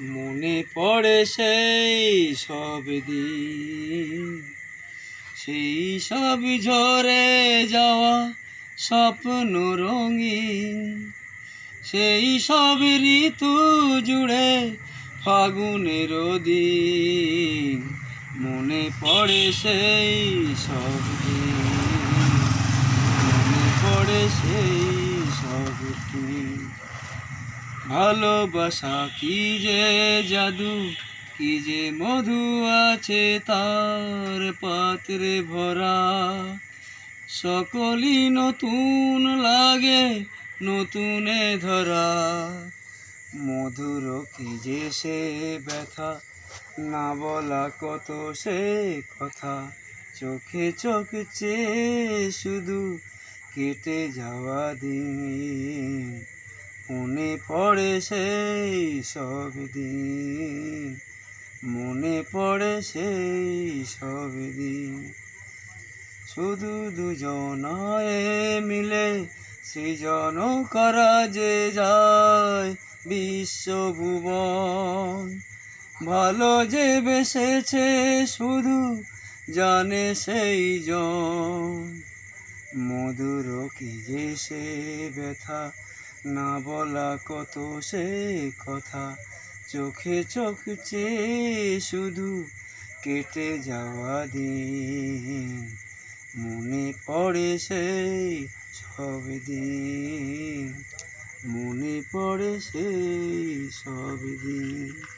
মনে পড়ে সেই সব দিন। সেই সব ঝরে যাওয়া স্বপ্ন রঙিন। সেই সব ঋতু জুড়ে ফাগুনের দিন। মনে পড়ে সেই সব দিন। মনে পড়ে সেই সব দিন। ভালোবাসা, কি যে জাদু, কি যে মধু আছে তার পাত্রে ভরা। সকলই নতুন লাগে, নতুনে ধরা। মধুর কি যে সে ব্যথা, না বলা কত সে কথা। চোখে চোখ চেয়ে শুধু কেটে যাওয়া দিন। মনে পড়ে সেই সব দিন। মনে পড়ে সেই সব দিন। শুধু দুজনায় মিলে সৃজন করা যে যায় বিশ্বভুবন। ভালো যে বেসেছে শুধু জানে সেই জন। মধুর কি যে সে ব্যথা না বলা কত সে কথা। চোখে চোখ চেয়ে শুধু কেটে যাওয়া দিন। মনে পড়ে সেই সব দিন। মনে পড়ে সেই সব দিন।